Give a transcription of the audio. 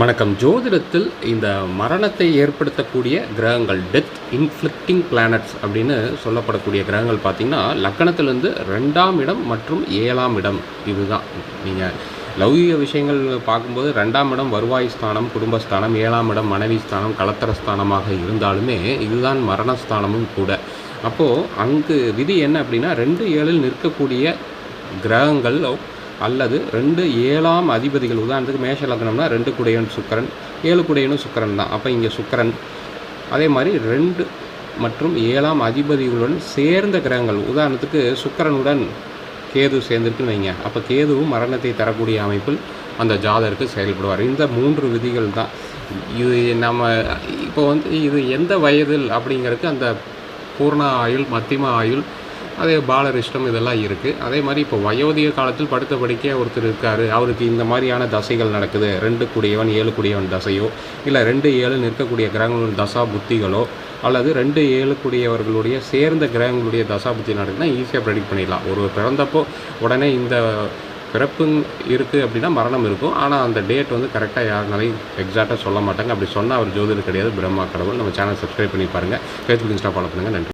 வணக்கம். ஜோதிடத்தில் இந்த மரணத்தை ஏற்படுத்தக்கூடிய கிரகங்கள் டெத் இன்ஃப்ளிக்டிங் பிளானட்ஸ் அப்படின்னு சொல்லப்படக்கூடிய கிரகங்கள் பார்த்திங்கன்னா லக்கணத்திலேருந்து ரெண்டாம் இடம் மற்றும் ஏழாம் இடம். இதுதான் நீங்கள் லௌகிக விஷயங்கள் பார்க்கும்போது ரெண்டாம் இடம் வருவாய் ஸ்தானம் குடும்பஸ்தானம் ஏழாம் இடம் மனைவி ஸ்தானம் கலத்தர ஸ்தானமாக இருந்தாலுமே இதுதான் மரணஸ்தானமும் கூட. அப்போது அங்கு விதி என்ன அப்படின்னா ரெண்டு ஏழில் நிற்கக்கூடிய கிரகங்கள் அல்லது ரெண்டு ஏழாம் அதிபதிகள் உதாரணத்துக்கு மேஷ லக்னம்னா ரெண்டு குடையன் சுக்கரன் ஏழு குடையனும் சுக்கரன் தான். அப்போ இங்கே சுக்கரன். அதே மாதிரி ரெண்டு மற்றும் ஏழாம் அதிபதிகளுடன் சேர்ந்த கிரகங்கள் உதாரணத்துக்கு சுக்கரனுடன் கேது சேர்ந்துருக்குன்னு வைங்க. அப்போ கேதுவும் மரணத்தை தரக்கூடிய அமைப்பில் அந்த ஜாதருக்கு செயல்படுவார். இந்த மூன்று விதிகள் தான். இது நம்ம இப்போ வந்து இது எந்த வயதில் அப்படிங்கிறதுக்கு அந்த பூர்ண ஆயுள் மத்தியம ஆயுள் அதே பாலரிஷ்டம் இதெல்லாம் இருக்குது அதே மாதிரி இப்போ வயோதிக காலத்தில் படுத்த படிக்க ஒருத்தர் இருக்கார். அவருக்கு இந்த மாதிரியான தசைகள் நடக்குது. ரெண்டு கூடியவன் ஏழு கூடியவன் தசையோ இல்லை ரெண்டு ஏழு நிற்கக்கூடிய கிரகங்களின் தசா புத்திகளோ அல்லது ரெண்டு ஏழு கூடியவர்களுடைய சேர்ந்த கிரகங்களுடைய தசா புத்தி நடக்குதுன்னா ஈஸியாக ப்ரெடிக்ட் பண்ணிடலாம். ஒரு பிறந்தப்போ உடனே இந்த பிறப்பு இருக்குது அப்படின்னா மரணம் இருக்கும். ஆனால் அந்த டேட் வந்து கரெக்டாக யாருனாலையும் எக்ஸாக்டாக சொல்ல மாட்டாங்க. அப்படி சொன்னால் அவர் ஜோதிடர் கிடையாது. பிரம்மா கடவுள். நம்ம சேனல் சப்ஸ்கிரைப் பண்ணி பாருங்கள் ஃபேஸ்புக் இன்ஸ்டா ஃபாலோ பண்ணுங்கள் நன்றி.